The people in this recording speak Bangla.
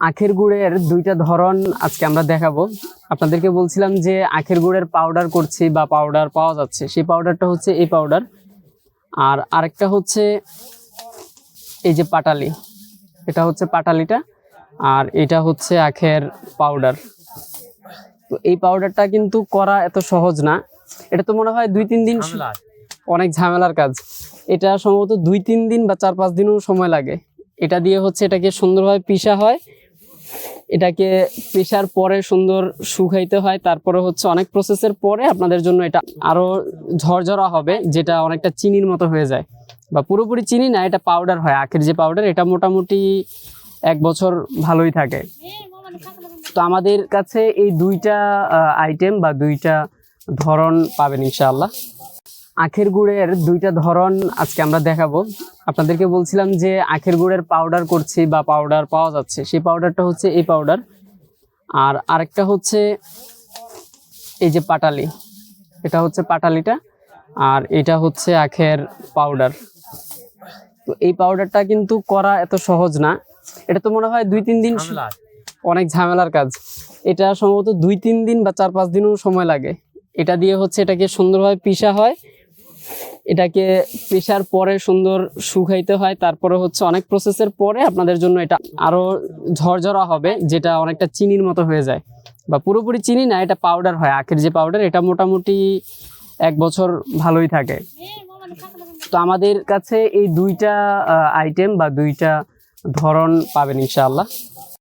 আখের গুড়ের দুইটা ধরন আজকে আমরা দেখাবো। আপনাদেরকে বলছিলাম যে আখের গুড়ের পাউডার করছি বা পাউডার পাওয়া যাচ্ছে। সেই পাউডারটা হচ্ছে এই পাউডার আর আরেকটা হচ্ছে এই যে পাটালি। এটা হচ্ছে পাটালিটা আর এটা হচ্ছে আখের পাউডার তো এই পাউডারটা কিন্তু করা এত সহজ না। এটা তো মনে হয় দুই তিন দিন অনেক ঝামেলার কাজ। এটা সম্ভবত দুই তিন দিন বা চার পাঁচ দিনও সময় লাগে। এটা দিয়ে হচ্ছে এটাকে সুন্দরভাবে পিষা হয়। এটাকে পেশার পরে সুন্দর শুকাইতে হয়। তারপরে হচ্ছে অনেক প্রসেসের পরে আপনাদের জন্য এটা আরও ঝরঝরা হবে, যেটা অনেকটা চিনির মতো হয়ে যায়। বা পুরোপুরি চিনি না, এটা পাউডার হয়। আখের যে পাউডার এটা মোটামুটি এক বছর ভালোই থাকে। তো আমাদের কাছে এই দুইটা আইটেম বা দুইটা ধরন পাবেন ইনশাআল্লাহ। আখের গুড়ের দুইটা ধরন আজকে আমরা দেখাবো। আপনাদেরকে বলছিলাম যে আখের গুড়ের পাউডার করছি বা পাউডার পাওয়া যাচ্ছে। সেই পাউডারটা হচ্ছে এই পাউডার আর আরেকটা হচ্ছে এই যে পাটালি। এটা হচ্ছে পাটালিটা আর এটা হচ্ছে আখের পাউডার তো এই পাউডারটা কিন্তু করা এত সহজ না। এটা তো মনে হয় দুই তিন দিন অনেক ঝামেলার কাজ। এটা সম্ভবত দুই তিন দিন বা চার পাঁচ দিনও সময় লাগে। এটা দিয়ে হচ্ছে এটাকে সুন্দরভাবে পিষা হয় এটাকে পেশার পরে সুন্দর শুকাইতে হয়, তারপরে হচ্ছে অনেক প্রসেসের পরে আপনাদের জন্য এটা আরও ঝরঝরা হবে, যেটা অনেকটা চিনির মতো হয়ে যায়। বা পুরোপুরি চিনি না, এটা পাউডার হয়, আখের যে পাউডার এটা মোটামুটি এক বছর ভালোই থাকে। তো আমাদের কাছে এই দুইটা আইটেম বা দুইটা ধরন পাবেন ইনশাআল্লাহ।